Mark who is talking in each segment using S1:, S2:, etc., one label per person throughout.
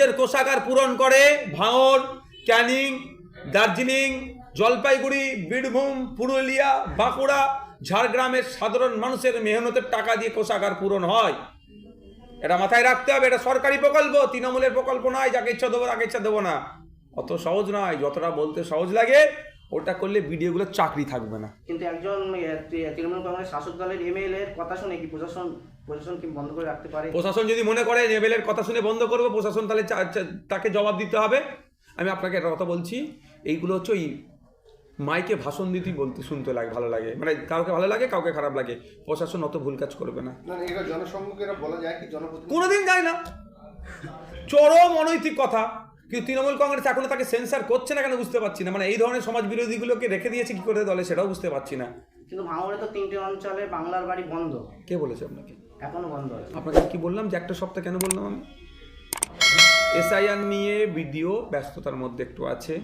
S1: রাজ্যের কোষাগার পূরণ করে ভাঙড় ক্যানিং, দার্জিলিং, জলপাইগুড়ি, বীরভূম, পুরুলিয়া, বাঁকুড়া, ঝাড়গ্রামের সাধারণ মানুষের মেহনতের টাকা দিয়ে কোষাগার পূরণ হয়। এটা মাথায় রাখতে হবে, এটা সরকারি প্রকল্প, তৃণমূলের প্রকল্প নয়, যাকে ইচ্ছা দেবো তাকে ইচ্ছা দেবো না। অত সহজ নয়, যতটা বলতে সহজ লাগে ওটা করলে ভিডিওগুলো চাকরি থাকবে না।
S2: কিন্তু একজন তৃণমূল কংগ্রেস শাসক দলের এমএলএ এর কথা শুনে কি প্রশাসন প্রশাসন কি বন্ধ করে রাখতে পারে?
S1: প্রশাসন যদি মনে করে নেবেলের কথা শুনে বন্ধ করবে প্রশাসন তাহলে তাকে জবাব দিতে হবে। আমি আপনাকে একটা কথা বলছি এইগুলো হচ্ছে ওই মাইকে ভাষণ দিতেই বলতে শুনতে লাগে ভালো লাগে। মানে কাউকে ভালো লাগে কাউকে খারাপ লাগে। প্রশাসন অত ভুল কাজ করবে না।
S3: না জনসম্মুখে বলা যায় কি
S1: কোনোদিন যায় না। চরম অনৈতিক কথা। কিন্তু তৃণমূল কংগ্রেস এখনও তাকে সেন্সার করছে না কেন বুঝতে পারছি না? মানে এই ধরনের সমাজ বিরোধীগুলোকে রেখে দিয়েছে কি করে দলে সেটাও বুঝতে পারছি না।
S2: কিন্তু ভাঙড়ে তো তিনটে অঞ্চলে বাংলার বাড়ি বন্ধ।
S1: কে বলেছে আপনাকে?
S2: এখনও বন্ধ আছে।
S1: আপনাকে কি বললাম যে একটা সপ্তাহ কেন বললাম আমি? এসআইআর নিয়ে ভিডিও ব্যস্ততার মধ্যে একটু আছে।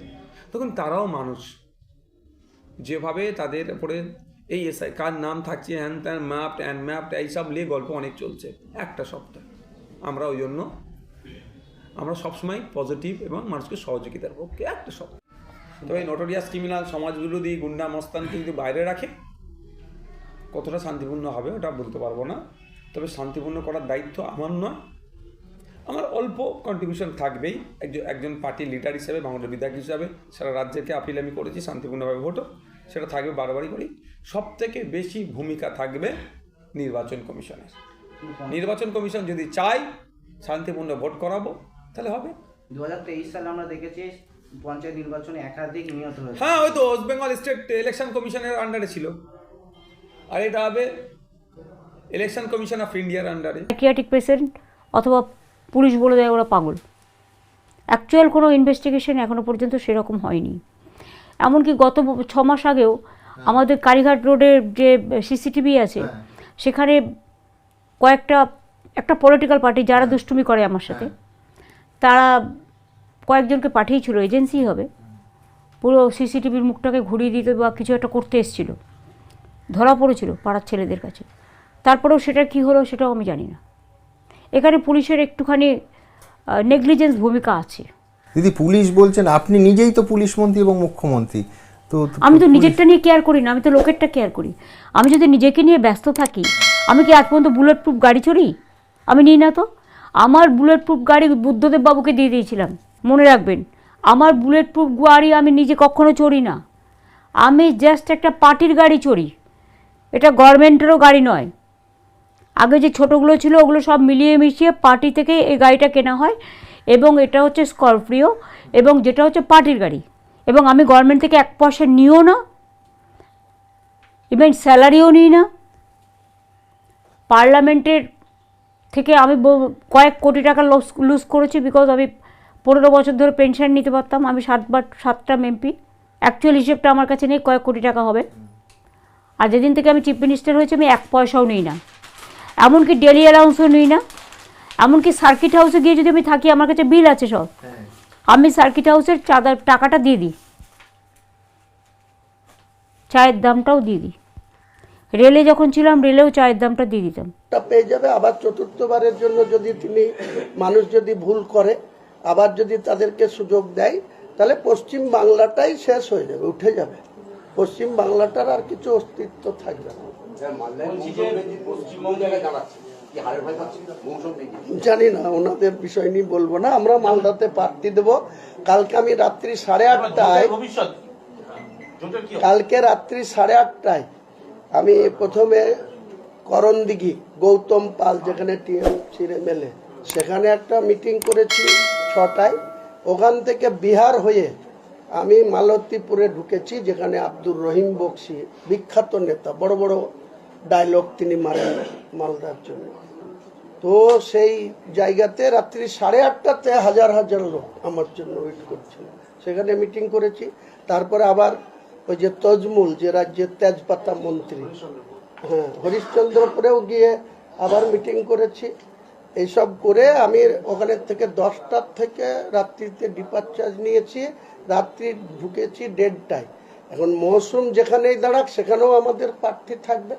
S1: তখন তারাও মানুষ। যেভাবে তাদের উপরে এই এসআই কার নাম থাকছে হ্যান ত্যান ম্যাপ ট্যান ম্যাপ এইসব নিয়ে গল্প অনেক চলছে। একটা সপ্তাহ। আমরা ওই জন্য আমরা সবসময় পজিটিভ এবং মানুষকে সহযোগিতার পক্ষে একটা সপ্তাহ তবে নোটোরিয়াস ক্রিমিনাল সমাজ বিরোধী গুন্ডা মস্তানকে যদি বাইরে রাখে। কতটা শান্তিপূর্ণ হবে ওটা বলতে পারব না। তবে শান্তিপূর্ণ করার দায়িত্ব আমার নয়। আমার অল্প কন্ট্রিবিউশন থাকবেই। একজন একজন পার্টি লিডার হিসেবে বাংলার বিধায়ক হিসাবে সারা রাজ্যকে আপিল আমি করেছি শান্তিপূর্ণভাবে ভোটও। সেটা থাকবে বারবারই করি। সব থেকে বেশি ভূমিকা থাকবে নির্বাচন কমিশনের। নির্বাচন কমিশন যদি চায়, শান্তিপূর্ণ ভোট করাবো। তাহলে হবে।
S2: দু হাজার তেইশ সালে আমরা দেখেছি পঞ্চায়েত নির্বাচনে একাধিক নিহত হয়েছে।
S1: হ্যাঁ ওই তো ওয়েস্ট বেঙ্গল স্টেট ইলেকশন কমিশনের আন্ডারে ছিল। আর এটা হবে ইলেকশন কমিশন অফ ইন্ডিয়ার আন্ডারে
S4: সাইকিয়াট্রিক পেশেন্ট অথবা পুলিশ বলে দেয় ওরা পাগল। অ্যাকচুয়াল কোনো ইনভেস্টিগেশন এখনও পর্যন্ত সেরকম হয়নি। এমনকি গত ছ মাস আগেও আমাদের কালীঘাট রোডের যে সিসিটিভি আছে সেখানে কয়েকটা একটা পলিটিক্যাল পার্টি যারা দুষ্টুমি করে আমার সাথে তারা কয়েকজনকে পাঠিয়েছিল এজেন্সি হবে। পুরো সিসিটিভির মুখটাকে ঘুরিয়ে দিতে বা কিছু একটা করতে এসেছিল। ধরা পড়েছিল পাড়ার ছেলেদের কাছে। তারপরেও সেটা কি হলো সেটাও আমি জানি না। এখানে পুলিশের একটুখানি নেগলিজেন্স ভূমিকা আছে।
S5: দিদি পুলিশ বলছেন আপনি নিজেই তো পুলিশ মন্ত্রী এবং মুখ্যমন্ত্রী। তো
S4: আমি তো নিজেরটা নিয়ে কেয়ার করি না আমি তো লোকেরটা কেয়ার করি। আমি যদি নিজেকে নিয়ে ব্যস্ত থাকি আমি কি আজ পর্যন্ত বুলেট প্রুফ গাড়ি চড়ি আমি নিই না তো? আমার বুলেট প্রুফ গাড়ি বুদ্ধদেব বাবুকে দিয়ে দিয়েছিলাম। মনে রাখবেন, আমার বুলেট প্রুফ গাড়ি আমি নিজে কখনো চড়ি না। আমি জাস্ট একটা পার্টির গাড়ি চড়ি। এটা গভর্নমেন্টেরও গাড়ি নয়। আগে যে ছোটোগুলো ছিল, ওগুলো সব মিলিয়ে মিশিয়ে পার্টি থেকে এই গাড়িটা কেনা হয় এবং এটা হচ্ছে স্করপিও এবং যেটা হচ্ছে পার্টির গাড়ি। এবং আমি গভর্নমেন্ট থেকে এক পয়সা নিও না, ইভেন স্যালারিও নিই না। পার্লামেন্টের থেকে আমি কয়েক কোটি টাকা লস লুজ করেছি বিকজ আমি পনেরো বছর ধরে পেনশন নিতে পারতাম। আমি সাতবার সাতটা এমপি অ্যাকচুয়াল হিসেবটা আমার কাছে নেই কয়েক কোটি টাকা হবে। আর যেদিন থেকে আমি চিফ মিনিস্টার হয়েছি আমি এক পয়সাও নিই না। এমনকি ডেলি অ্যালাউন্সও নিই না। এমনকি সার্কিট হাউসে গিয়ে যদি আমি থাকি আমার কাছে বিল আছে সব। আমি সার্কিট হাউসের চাঁদার টাকাটা দিয়ে দিই। চায়ের দামটাও দিয়ে দিই। রেলে যখন ছিলাম রেলেও চায়ের দামটা দিয়ে দিতাম।
S6: পেয়ে যাবে। আবার চতুর্থবারের জন্য যদি তিনি মানুষ যদি ভুল করে আবার যদি তাদেরকে সুযোগ দেয় তাহলে পশ্চিম বাংলাটাই শেষ হয়ে যাবে উঠে যাবে। পশ্চিম বাংলাটার আর কিছু অস্তিত্ব থাকবে না। জানি না ওনাদের বিষয় নিয়ে বলব না। আমরা মালদাতে প্রার্থী দেবো। কালকে আমি রাত্রি সাড়ে আটটায় কালকে রাত্রি সাড়ে আটটায় আমি প্রথমে করণদিঘি, গৌতম পাল যেখানে টিএমসির এমএলএ, সেখানে একটা মিটিং করেছি ছটায়। ওখান থেকে বিহার হয়ে আমি মালতীপুরে ঢুকেছি, যেখানে আব্দুর রহিম বক্সি, বিখ্যাত নেতা, বড় বড় ডায়লগ তিনি মারেন মালদার জন্য। তো সেই জায়গাতে রাত্রি সাড়ে আটটাতে হাজার হাজার লোক আমার জন্য ওয়েট করছিল। সেখানে মিটিং করেছি। তারপরে আবার ওই যে তজমুল, যে রাজ্যের তেজপাতা মন্ত্রী। হ্যাঁ হরিশ্চন্দ্রপুরেও গিয়ে আবার মিটিং করেছি। এইসব করে আমি ওখানের থেকে দশটার থেকে রাত্রিতে ডিপার চার্জ নিয়েছি। রাত্রি ঢুকেছি দেড়টায়। এখন মৌসুম যেখানেই দাঁড়াক, সেখানেও আমাদের প্রার্থী থাকবে।